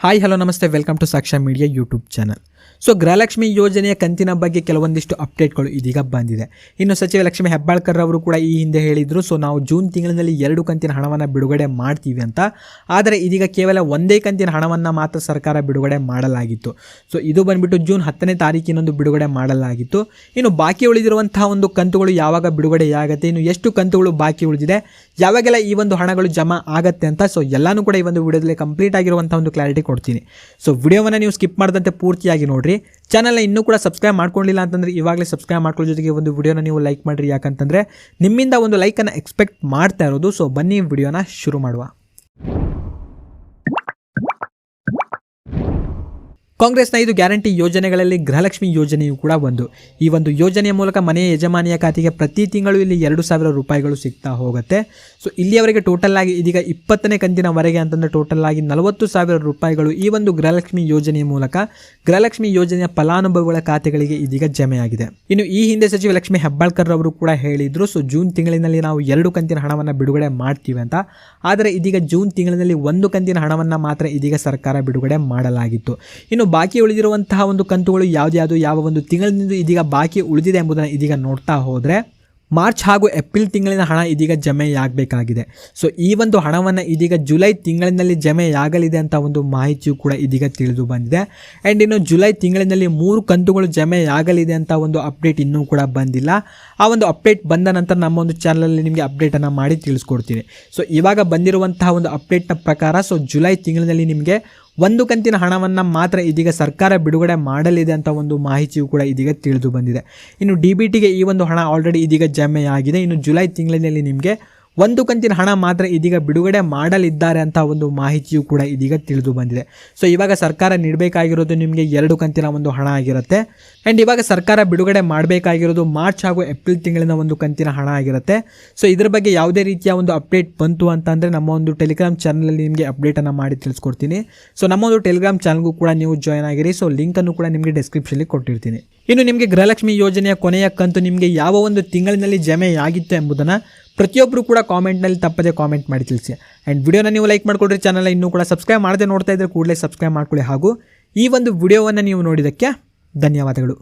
Hi hello ನಮಸ್ತೆ. Welcome to Saksha media YouTube channel so Gruhalakshmi ಯೋಜನೆಯ ಕಂತಿನ ಬಗ್ಗೆ ಕೆಲವೊಂದಿಷ್ಟು ಅಪ್ಡೇಟ್ಗಳು ಇದೀಗ ಬಂದಿದೆ. ಇನ್ನು ಸಚಿವ ಲಕ್ಷ್ಮಿ ಹೆಬ್ಬಾಳ್ಕರ್ ಅವರು ಕೂಡ ಈ ಹಿಂದೆ ಹೇಳಿದರು ಸೊ ನಾವು ಜೂನ್ ತಿಂಗಳಿನಲ್ಲಿ ಎರಡು ಕಂತಿನ ಹಣವನ್ನು ಬಿಡುಗಡೆ ಮಾಡ್ತೀವಿ ಅಂತ. ಆದರೆ ಇದೀಗ ಕೇವಲ ಒಂದೇ ಕಂತಿನ ಹಣವನ್ನು ಮಾತ್ರ ಸರ್ಕಾರ ಬಿಡುಗಡೆ ಮಾಡಲಾಗಿತ್ತು. ಸೊ ಇದು ಬಂದ್ಬಿಟ್ಟು ಜೂನ್ ಹತ್ತನೇ ತಾರೀಕಿನೊಂದು ಬಿಡುಗಡೆ ಮಾಡಲಾಗಿತ್ತು. ಇನ್ನು ಬಾಕಿ ಉಳಿದಿರುವಂತಹ ಒಂದು ಕಂತುಗಳು ಯಾವಾಗ ಬಿಡುಗಡೆಯಾಗುತ್ತೆ? ಇನ್ನು ಎಷ್ಟು ಕಂತುಗಳು ಬಾಕಿ ಉಳಿದಿದೆ? ಯಾವಾಗೆಲ್ಲ ಈ ಒಂದು ಹಣಗಳು ಜಮಾ ಆಗತ್ತೆ ಅಂತ? ಸೊ ಎಲ್ಲನೂ ಕೂಡ ಈ ಒಂದು ವಿಡಿಯೋದಲ್ಲಿ ಕಂಪ್ಲೀಟ್ ಆಗಿರುವಂಥ ಒಂದು ಕ್ಲಾರಿಟಿ ಕೊಡ್ತೀನಿ. ಸೊ ವಿಡಿಯೋವನ್ನು ನೀವು ಸ್ಕಿಪ್ ಮಾಡಿದಂತೆ ಪೂರ್ತಿಯಾಗಿ ನೋಡಿರಿ. ಚಾನಲ್ನ ಇನ್ನೂ ಕೂಡ ಸಬ್ಸ್ಕ್ರೈಬ್ ಮಾಡ್ಕೊಂಡಿಲ್ಲ ಅಂತಂದರೆ ಇವಾಗಲೇ ಸಬ್ಸ್ಕ್ರೈಬ್ ಮಾಡ್ಕೊಳ್ಳೋ ಜೊತೆಗೆ ಒಂದು ವಿಡಿಯೋನ ನೀವು ಲೈಕ್ ಮಾಡಿರಿ. ಯಾಕಂತಂದರೆ ನಿಮ್ಮಿಂದ ಒಂದು ಲೈಕನ್ನು ಎಕ್ಸ್ಪೆಕ್ಟ್ ಮಾಡ್ತಾ ಇರೋದು. ಸೊ ಬನ್ನಿ ವಿಡಿಯೋನ ಶುರು ಮಾಡುವ. ಕಾಂಗ್ರೆಸ್ನ ಐದು ಗ್ಯಾರಂಟಿ ಯೋಜನೆಗಳಲ್ಲಿ ಗೃಹಲಕ್ಷ್ಮಿ ಯೋಜನೆಯು ಕೂಡ ಒಂದು. ಈ ಒಂದು ಯೋಜನೆಯ ಮೂಲಕ ಮನೆಯ ಯಜಮಾನಿಯ ಖಾತೆಗೆ ಪ್ರತಿ ತಿಂಗಳು ಇಲ್ಲಿ ಎರಡು ಸಾವಿರ ರೂಪಾಯಿಗಳು ಸಿಗ್ತಾ ಹೋಗುತ್ತೆ. ಸೊ, ಇಲ್ಲಿಯವರೆಗೆ ಟೋಟಲ್ ಆಗಿ ಇದೀಗ ಇಪ್ಪತ್ತನೇ ಕಂತಿನವರೆಗೆ ಅಂತಂದರೆ ಟೋಟಲ್ ಆಗಿ ನಲವತ್ತು ಸಾವಿರ ರೂಪಾಯಿಗಳು ಈ ಒಂದು ಗೃಹಲಕ್ಷ್ಮಿ ಯೋಜನೆಯ ಮೂಲಕ ಗೃಹಲಕ್ಷ್ಮಿ ಯೋಜನೆಯ ಫಲಾನುಭವಿಗಳ ಖಾತೆಗಳಿಗೆ ಇದೀಗ ಜಮೆಯಾಗಿದೆ ಇನ್ನು ಈ ಹಿಂದೆ ಸಚಿವ ಲಕ್ಷ್ಮಿ ಹೆಬ್ಬಾಳ್ಕರ್ ಅವರು ಕೂಡ ಹೇಳಿದರು, ಸೊ, ಜೂನ್ ತಿಂಗಳಿನಲ್ಲಿ ನಾವು ಎರಡು ಕಂತಿನ ಹಣವನ್ನು ಬಿಡುಗಡೆ ಮಾಡ್ತೀವಿ ಅಂತ. ಆದರೆ ಇದೀಗ ಜೂನ್ ತಿಂಗಳಿನಲ್ಲಿ ಒಂದು ಕಂತಿನ ಹಣವನ್ನು ಮಾತ್ರ ಇದೀಗ ಸರ್ಕಾರ ಬಿಡುಗಡೆ ಮಾಡಲಾಗಿತ್ತು. ಇನ್ನು ಬಾಕಿ ಉಳಿದಿರುವಂತಹ ಒಂದು ಕಂತುಗಳು ಯಾವುದ್ಯಾವುದು ಯಾವ ಒಂದು ತಿಂಗಳಿನಿಂದ ಇದೀಗ ಬಾಕಿ ಉಳಿದಿದೆ ಎಂಬುದನ್ನು ಇದೀಗ ನೋಡ್ತಾ ಹೋದರೆ ಮಾರ್ಚ್ ಹಾಗೂ ಏಪ್ರಿಲ್ ತಿಂಗಳಿನ ಹಣ ಇದೀಗ ಜಮೆಯಾಗಬೇಕಾಗಿದೆ. ಸೊ ಈ ಒಂದು ಹಣವನ್ನು ಇದೀಗ ಜುಲೈ ತಿಂಗಳಿನಲ್ಲಿ ಜಮೆಯಾಗಲಿದೆ ಅಂತ ಒಂದು ಮಾಹಿತಿಯು ಕೂಡ ಇದೀಗ ತಿಳಿದು ಬಂದಿದೆ. ಆ್ಯಂಡ್ ಇನ್ನು ಜುಲೈ ತಿಂಗಳಿನಲ್ಲಿ ಮೂರು ಕಂತುಗಳು ಜಮೆಯಾಗಲಿದೆ ಅಂತ ಒಂದು ಅಪ್ಡೇಟ್ ಇನ್ನೂ ಕೂಡ ಬಂದಿಲ್ಲ. ಆ ಒಂದು ಅಪ್ಡೇಟ್ ಬಂದ ನಂತರ ನಮ್ಮ ಒಂದು ಚಾನಲಲ್ಲಿ ನಿಮಗೆ ಅಪ್ಡೇಟನ್ನು ಮಾಡಿ ತಿಳಿಸ್ಕೊಡ್ತೀನಿ. ಸೊ ಇವಾಗ ಬಂದಿರುವಂತಹ ಒಂದು ಅಪ್ಡೇಟ್ನ ಪ್ರಕಾರ ಸೊ ಜುಲೈ ತಿಂಗಳಿನಲ್ಲಿ ನಿಮಗೆ ಒಂದು ಕಂತಿನ ಹಣವನ್ನು ಮಾತ್ರ ಇದೀಗ ಸರ್ಕಾರ ಬಿಡುಗಡೆ ಮಾಡಲಿದೆ ಅಂತ ಒಂದು ಮಾಹಿತಿಯು ಕೂಡ ಇದೀಗ ತಿಳಿದು ಬಂದಿದೆ. ಇನ್ನು ಡಿ ಬಿ ಟಿಗೆ ಈ ಒಂದು ಹಣ ಆಲ್ರೆಡಿ ಇದೀಗ ಜಮೆಯಾಗಿದೆ. ಇನ್ನು ಜುಲೈ ತಿಂಗಳಿನಲ್ಲಿ ನಿಮಗೆ ಒಂದು ಕಂತಿನ ಹಣ ಮಾತ್ರ ಇದೀಗ ಬಿಡುಗಡೆ ಮಾಡಲಿದ್ದಾರೆ ಅಂತ ಒಂದು ಮಾಹಿತಿಯು ಕೂಡ ಇದೀಗ ತಿಳಿದು ಬಂದಿದೆ. ಸೊ ಇವಾಗ ಸರ್ಕಾರ ನೀಡಬೇಕಾಗಿರೋದು ನಿಮಗೆ ಎರಡು ಕಂತಿನ ಒಂದು ಹಣ ಆಗಿರುತ್ತೆ. ಆ್ಯಂಡ್ ಇವಾಗ ಸರ್ಕಾರ ಬಿಡುಗಡೆ ಮಾಡಬೇಕಾಗಿರೋದು ಮಾರ್ಚ್ ಹಾಗೂ ಏಪ್ರಿಲ್ ತಿಂಗಳಿನ ಒಂದು ಕಂತಿನ ಹಣ ಆಗಿರುತ್ತೆ. ಸೊ ಇದ್ರ ಬಗ್ಗೆ ಯಾವುದೇ ರೀತಿಯ ಒಂದು ಅಪ್ಡೇಟ್ ಬಂತು ಅಂತಂದರೆ ನಮ್ಮ ಒಂದು ಟೆಲಿಗ್ರಾಮ್ ಚಾನಲಲ್ಲಿ ನಿಮಗೆ ಅಪ್ಡೇಟನ್ನು ಮಾಡಿ ತಿಳಿಸ್ಕೊಡ್ತೀನಿ. ಸೊ ನಮ್ಮ ಒಂದು ಟೆಲಿಗ್ರಾಮ್ ಚಾನಲ್ಗೂ ಕೂಡ ನೀವು ಜಾಯ್ನ್ ಆಗಿರಿ. ಸೊ ಲಿಂಕನ್ನು ಕೂಡ ನಿಮಗೆ ಡಿಸ್ಕ್ರಿಪ್ಷನಲ್ಲಿ ಕೊಟ್ಟಿರ್ತೀನಿ. ಇನ್ನು ನಿಮಗೆ ಗೃಹಲಕ್ಷ್ಮಿ ಯೋಜನೆಯ ಕೊನೆಯ ಕಂತು ನಿಮಗೆ ಯಾವ ಒಂದು ತಿಂಗಳಿನಲ್ಲಿ ಜಮೆಯಾಗಿತ್ತು ಎಂಬುದನ್ನು ಪ್ರತಿಯೊಬ್ಬರು ಕೂಡ ಕಾಮೆಂಟ್ನಲ್ಲಿ ತಪ್ಪದೆ ಕಾಮೆಂಟ್ ಮಾಡಿ ತಿಳಿಸಿ. ಆ್ಯಂಡ್ ವಿಡಿಯೋನ ನೀವು ಲೈಕ್ ಮಾಡಿಕೊಡ್ರಿ ಚಾನಲ್ ಇನ್ನೂ ಕೂಡ ಸಬ್ಸ್ಕ್ರೈಬ್ ಮಾಡದೆ ನೋಡ್ತಾ ಇದ್ದರೆ ಕೂಡಲೇ ಸಬ್ಸ್ಕ್ರೈಬ್ ಮಾಡ್ಕೊಳ್ಳಿ. ಹಾಗೂ ಈ ಒಂದು ವಿಡಿಯೋವನ್ನು ನೀವು ನೋಡಿದ್ದಕ್ಕೆ ಧನ್ಯವಾದಗಳು.